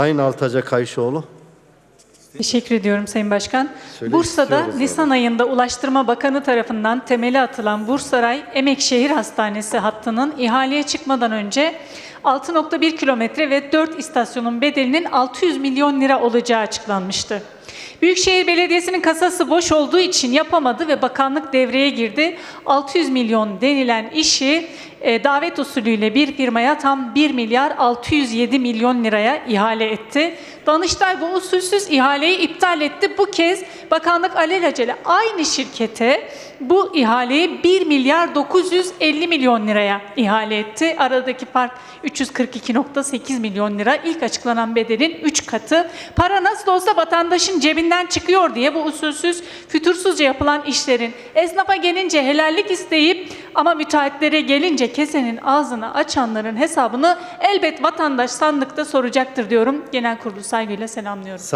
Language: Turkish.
Sayın Altaca Kayışoğlu. Teşekkür ediyorum Sayın Başkan. Söylemek Bursa'da Nisan ayında Ulaştırma Bakanı tarafından temeli atılan Bursaray Emekşehir Hastanesi hattının ihaleye çıkmadan önce 6.1 kilometre ve 4 istasyonun bedelinin 600 milyon lira olacağı açıklanmıştı. Büyükşehir Belediyesi'nin kasası boş olduğu için yapamadı ve bakanlık devreye girdi. 600 milyon denilen işi e, davet usulüyle bir firmaya tam 1 milyar 607 milyon liraya ihale etti. Danıştay bu usulsüz ihaleyi iptal etti. Bu kez bakanlık alelacele aynı şirkete bu ihaleyi 1 milyar 950 milyon liraya ihale etti. Aradaki fark 342.8 milyon lira. İlk açıklanan bedelin 3 katı. Para nasıl olsa vatandaşın cebinden çıkıyor diye bu usulsüz, fütursuzca yapılan işlerin esnafa gelince helallik isteyip ama müteahhitlere gelince kesenin ağzını açanların hesabını elbet vatandaş sandıkta soracaktır diyorum. Genel kurulu saygıyla selamlıyorum. Sayın